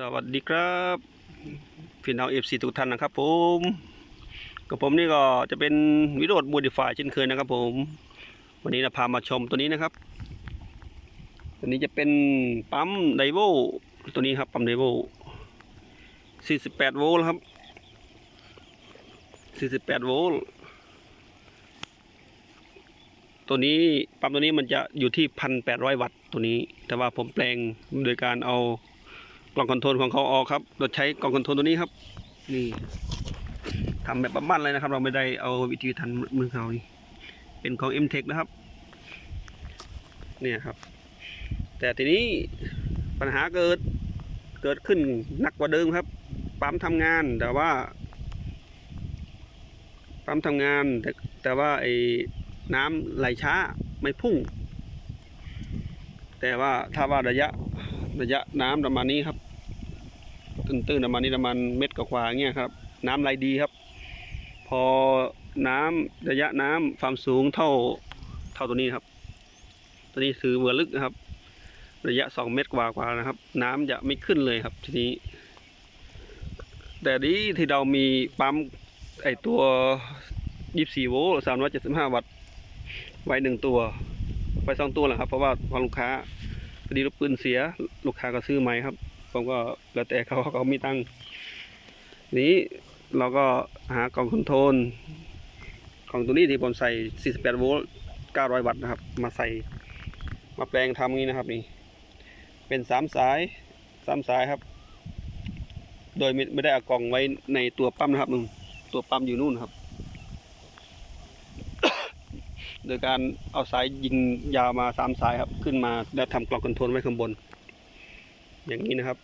สวัสดีครับพี่น้องเอฟซีทุกท่านนะครับ ผมกับผมนี่ก็จะเป็นวิโรดบูดิฟายเช่นเคยนะครับ ผม วันนี้เราพามาชมตัวนี้นะครับ ตัวนี้จะเป็นปั๊มไดโวตัวนี้ครับปั๊มไดโว48 โวลต์ครับ 48 โวลต์ตัวนี้ปั๊มตัวนี้มันจะอยู่ที่ 1,800 วัตต์ตัวนี้ แต่ว่าผมแปลงโดยการเอา กล่องคอนโทรลของเขาออกครับ เราใช้กล่องคอนโทรลตัวนี้ครับ นี่ทำแบบบ้านๆเลยนะครับ เราไม่ได้เอาวิธีทันมือเขานี่เป็นของ m t e c h นะครับ เนี่ยครับ แต่ทีนี้ปัญหาเกิดเกิดขึ้นหนักกว่าเดิมครับ ปั๊มทำงานแต่ว่า ปั๊มทำงานแต่แต่ว่าไอ้น้ำไหลช้าไม่พุ่ง แต่ว่าถ้าว่าระยะ ระยะน้ำประมาณนี้ครับ ตื้นๆประมาณนี้ประมาณเม็ดกว่าๆเงี้ยครับ น้ำไหลดีครับ พอน้ำระยะน้ำความสูงเท่าเท่าตัวนี้ครับ ตัวนี้คือเวอลึกนะครับ ระยะสองเมตรกว่าๆนะครับ น้ำจะไม่ขึ้นเลยครับทีนี้ แต่นี้ที่เรามีปั๊มไอตัว 24 โวลต์ 375 วัตต์ ไว้หนึ่งตัว ไว้สองตัวแหละครับ เพราะว่าพอลูกค้า พอดีรถปืนเสีย ลูกค้าก็ซื้อใหม่ครับ ผมก็แล้วแต่เขาเขามีตังค์นี้เราก็หากล่องคอนโทรลของตัวนี้ที่ผมใส่ 48 โวลต์ 900 วัตต์นะครับ มาใส่มาแปลงทำงี้นะครับนี่ เป็นสามสายสามสายครับ โดยไม่ได้เอากล่องไว้ในตัวปั๊มนะครับนู่นตัวปั๊มอยู่นู่นครับ โดยการเอาสายยิงยาวมาสามสายครับ ขึ้นมาแล้วทำกล่องคอนทรลไว้ข้างบน อย่างนี้นะครับ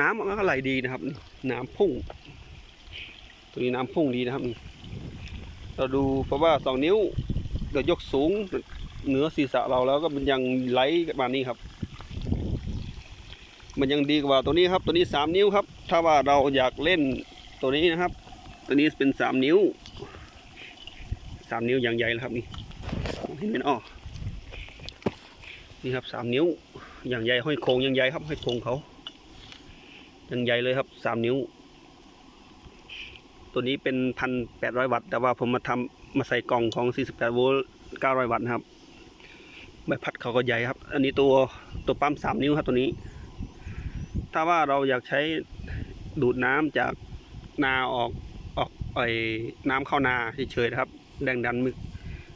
น้ำมันก็ไหลดีนะครับ น้ำพุ่ง ตัวนี้น้ำพุ่งดีนะครับ เราดูเพราะว่าสองนิ้วเรายกสูงเหนือศีรษะเราแล้วก็มันยังไหลมานี่ครับ มันยังดีกว่าตัวนี้ครับ ตัวนี้สามนิ้วครับ ถ้าว่าเราอยากเล่นตัวนี้นะครับ ตัวนี้เป็นสามนิ้ว สามนิ้วอย่างใหญ่แล้วครับนี่เห็นไหมอ้อนี่ครับสามนิ้วอย่างใหญ่ห้อยโคงอย่างใหญ่ครับห้อยโคงเขาอย่างใหญ่เลยครับสามนิ้ว ตัวนี้เป็นพันแปดร้อยวัตต์แต่ว่าผมมาทำมาใส่กล่องของสี่สิบแปดโวลต์เก้าร้อยวัตต์นะครับใบพัดเขาก็ใหญ่ครับ อันนี้ตัวตัวปั๊มสามนิ้วครับตัวนี้ ถ้าว่าเราอยากใช้ดูดน้ำจากนาออกออกไอ้น้ำเข้านาเฉยๆนะครับ แรงดันมือ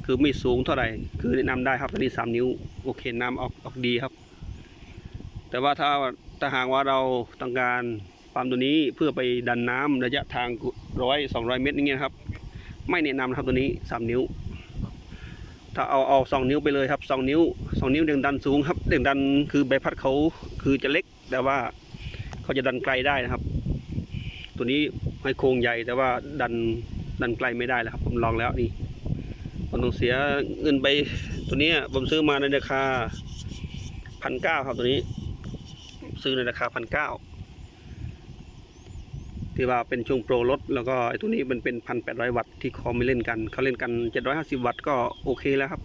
คือไม่สูงเท่าไหร่ คือแนะนำได้ครับตัวนี้สามนิ้ว โอเคน้ำออกออกดีครับ แต่ว่าถ้าถ้าหากว่าเราต้องการปั๊มตัวนี้เพื่อไปดันน้ำระยะทางร้อยสองร้อยเมตรอย่างเงี้ยครับ ไม่แนะนำนะครับตัวนี้สามนิ้ว ถ้าเอาเอาสองนิ้วไปเลยครับสองนิ้วสองนิ้วแรงดันสูงครับแรงดันคือใบพัดเขาคือจะเล็ก แต่ว่าเขาจะดันไกลได้นะครับ ตัวนี้ให้โครงใหญ่แต่ว่าดัน ดันไกลไม่ได้แล้วครับ ผมลองแล้วนี่ผมต้องเสียเงินไปตัวนี้ผมซื้อมาในราคาพันเก้าครับตัวนี้ ซื้อในราคาพันเก้าที่ว่าเป็นช่วงโปรลดแล้วก็ไอ้ตัวนี้มันเป็นพันแปดร้อยวัตต์ที่คอไม่เล่นกันเขาเล่นกันเจ็ดร้อยห้าสิบวัตต์ก็โอเคแล้วครับ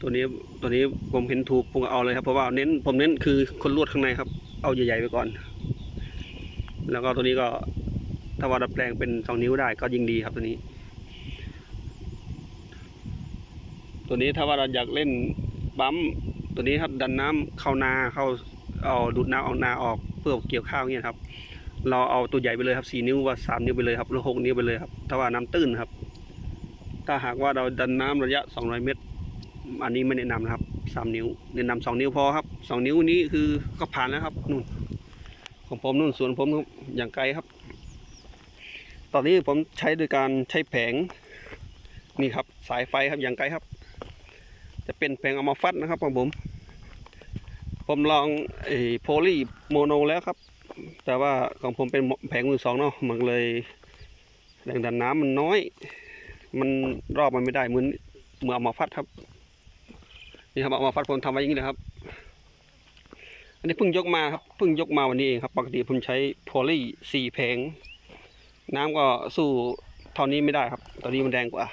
ตัวนี้ตัวนี้ผมเห็นถูกผมเอาเลยครับเพราะว่าเน้นผมเน้นคือคนลวดข้างในครับ เอาใหญ่ๆไปก่อน แล้วก็ตัวนี้ก็ ถ้าว่าดัดแปลงเป็นสองนิ้วได้ก็ยิ่งดีครับตัวนี้ ตัวนี้ถ้าว่าเราอยากเล่นปั๊มตัวนี้ครับดันน้ำเข้านาเข้าเอาดูดน้ำเอานาออกเพื่อเกี่ยวข้าวเงี้ยครับ เราเอาตัวใหญ่ไปเลยครับสี่นิ้วว่าสามนิ้วไปเลยครับหรือหกนิ้วไปเลยครับถ้าว่าน้ำตื้นครับ ถ้าหากว่าเราดันน้ำระยะสองร้อยเมตร อันนี้ไม่แนะนำนะครับสามนิ้วแนะนำสองนิ้วพอครับสองนิ้วนี้คือก็ผ่านแล้วครับนู่นของผมนู่นสวนผมอย่างไกลครับ ตอนนี้ผมใช้โดยการใช้แผงนี่ครับสายไฟครับอย่างไกลครับ จะเป็นแผงเอามาฟัดนะครับของผม ผมลองไอ้โพลีโมโนแล้วครับ แต่ว่าของผมเป็นแผงมือสองเนาะมันเลยแรงดันน้ำมันน้อย มันรอบมันไม่ได้เหมือนเหมือนเอามาฟัดครับ นี่ครับเอามาฟัดผมทำไว้อย่างนี้เลยครับ อันนี้เพิ่งยกมาครับเพิ่งยกมาวันนี้เองครับ ปกติผมใช้โพลีสี่แผง น้ำก็สู้เท่านี้ไม่ได้ครับ ตอนนี้มันแรงกว่า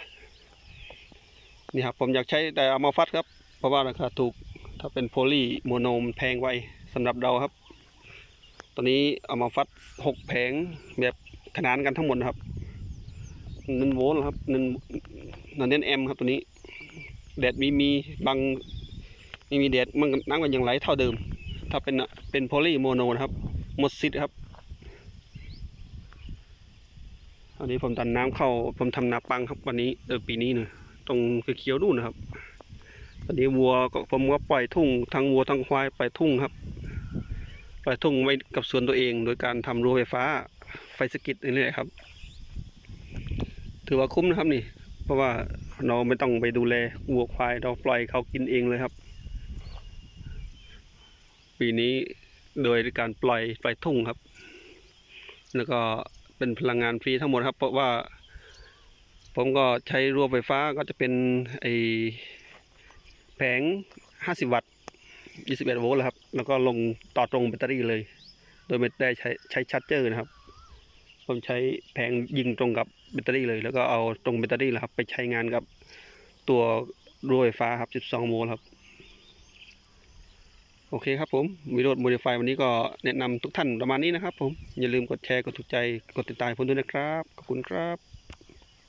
นี่ครับผมอยากใช้แต่เอามาฟัดครับ เพราะว่าราคาถูก ถ้าเป็นโพลีโมโนมแพงไว้สำหรับเราครับ ตอนนี้เอามาฟัดหกแผงแบบขนานกันทั้งหมดครับหนึ่งโวล์ครับหนึ่งนันเน้นแอมครับตัวนี้ แดดมีมีบางไม่มีแดดมันน้ำกันยังไหลเท่าเดิม ถ้าเป็นเป็นโพลีโมโนนะครับหมดซิดครับ อันนี้ผมตันน้ำเข้าผมทำนาปังครับวันนี้เออปีนี้เนะตรงคือเขียวนู่นนะครับตอนนี้วัวก็ผมก็ปล่อยทุ่งทั้งวัวทั้งควายปล่อยทุ่งครับปล่อยทุ่งไว้กับสวนตัวเอง โดยการทำรั้วไฟฟ้าไฟสกิดนี่แหละครับ ถือว่าคุ้มนะครับนี่ เพราะว่าเราไม่ต้องไปดูแลวัวควายเราปล่อยเขากินเองเลยครับ ปีนี้โดยการปล่อยปล่อยทุ่งครับ แล้วก็ เป็นพลังงานฟรีทั้งหมดครับ เพราะว่า ผมก็ใช้รั้วไฟฟ้าก็จะเป็นไอแผง 50 วัตต์ 21 โวลต์ครับ แล้วก็ลงต่อตรงแบตเตอรี่เลย โดยไม่ได้ใช้ใช้ชาร์จเจอร์นะครับ ผมใช้แผงยิงตรงกับแบตเตอรี่เลย แล้วก็เอาตรงแบตเตอรี่แหละครับ ไปใช้งานกับตัวรั้วไฟฟ้าครับ 12 โวลต์ครับ โอเคครับผมวิดีโอโมดิฟายวันนี้ก็แนะนำทุกท่านประมาณนี้นะครับผม อย่าลืมกดแชร์ กดถูกใจ กดติดตามผมด้วยนะครับ ขอบคุณครับ